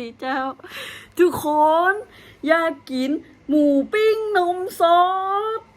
ดีเจ้า ทุกคน อยากกินหมูปิ้งนมสดเ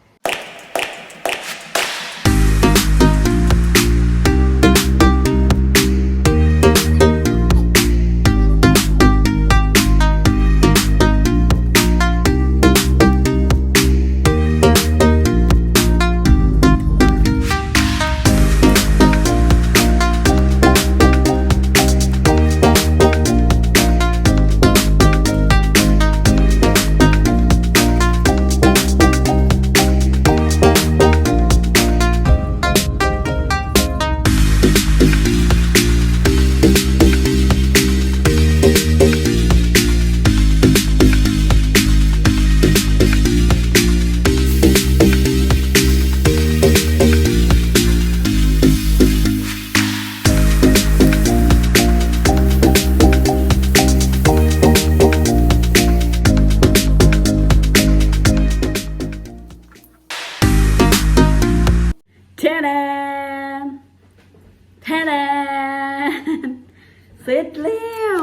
ร็จแล้ว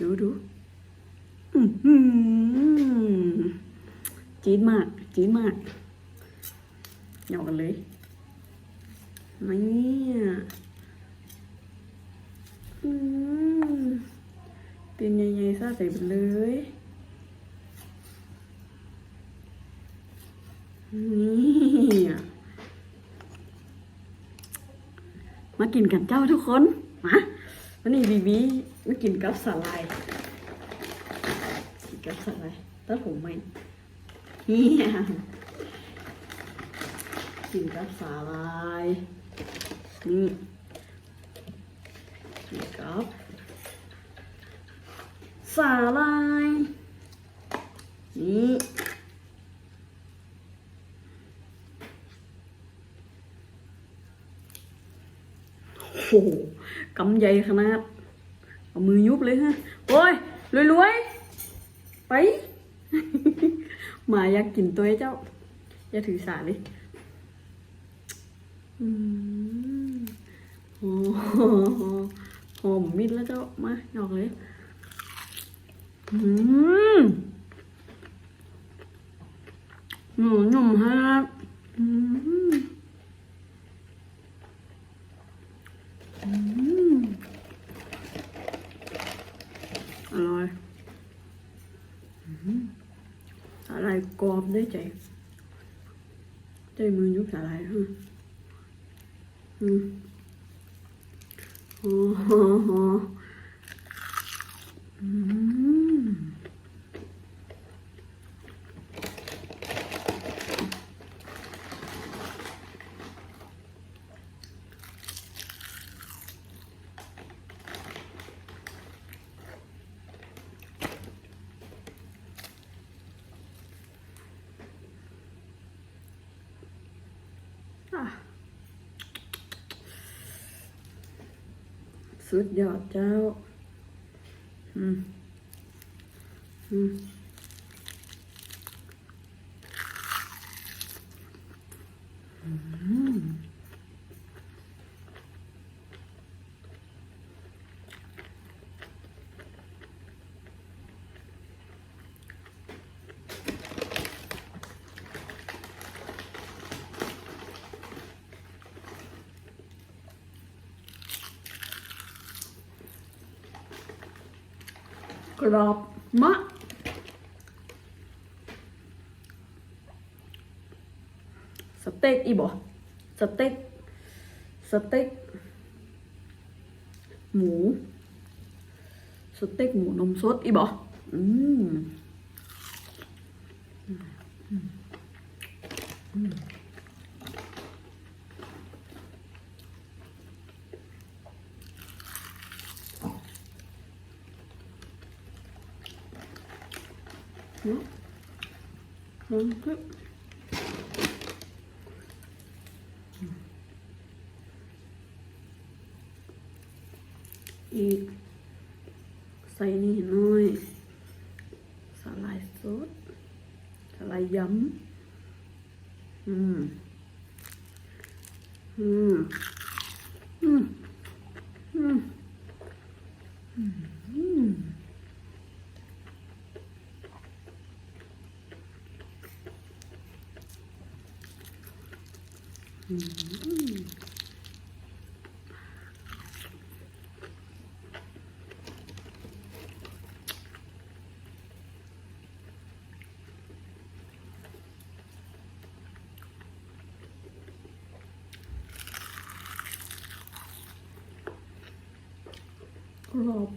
ดูดูจี๊ดมากจี๊ดมากหยอกกันเลยนี่อืมตีนใหญ่ๆซะใส่ไปเลย นี่อะ มากินกันเจ้าทุกคนมาวันนี้บีบีมากินกับสาลายกินกับสาลายตัดผมไหมนี่กินกับสาลายนี่กินกับสาลายนี่ โอ้โหกำใหญ่ขนาด เอามือยุบเลยฮะ โอ้ยรวยๆ ไปหมาอยากกินตัวเจ้า อย่าถือสาเลยอืมโอ้โหหอมมิดแล้วเจ้า มาหยอกเลยอืมหนุ่มฮะอืม อร่อยอื้อหือสาหร่ายกรอบได้ใจ ใจมือยุบสาหร่ายฮะอืมโอ้โหโหอืมอะ สุดยอดเจ้า อืม อืมอืม กรอบมากสเต็กอีบ่สเต็กสเต็กหมูสเต็กหมูนมสดอีบ่อืมเนาะอืมครับอีก ใส่นี่น่อยสาลายสดสาลายยำอืม อืม กรอบ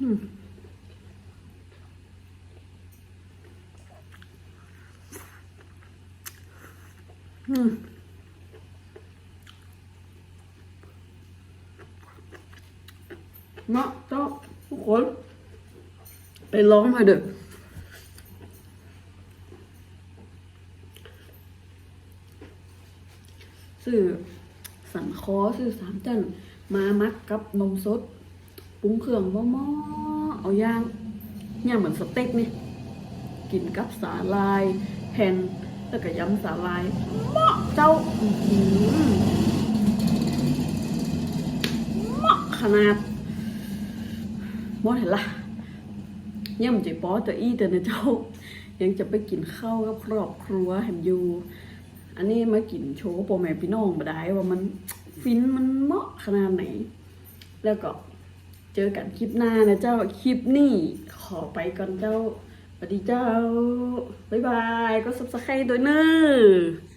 อืมอืม เนาะเจ้าทุกคน ไปลองมาเด้อซื้อสันคอซื้อสามจันมามักกับนมสดปรุงเครื่องบ่หม้อเอาย่างเนี่ยเหมือนสเต็กนี่ กินกับสาลายแผ่น แล้วก็ยำสาลายเหมาะเจ้าเหมาะขนาดหมดเห็นละเนี่ยมันจะป้อตัวอี้แต่นะเจ้า ยังจะไปกินข้าวกับครอบครัวแฮมอยูอันนี้มากินโชว์โปรแม่พี่น้องมาได้ว่ามันฟินมันเหมาะขนาดไหน แล้วก็เจอกันคลิปหน้านะเจ้าคลิปนี้ขอไปก่อนเจ้า สวัสดีเจ้า บ๊ายบาย ก็ซับสไครต์ด้วยเนอะ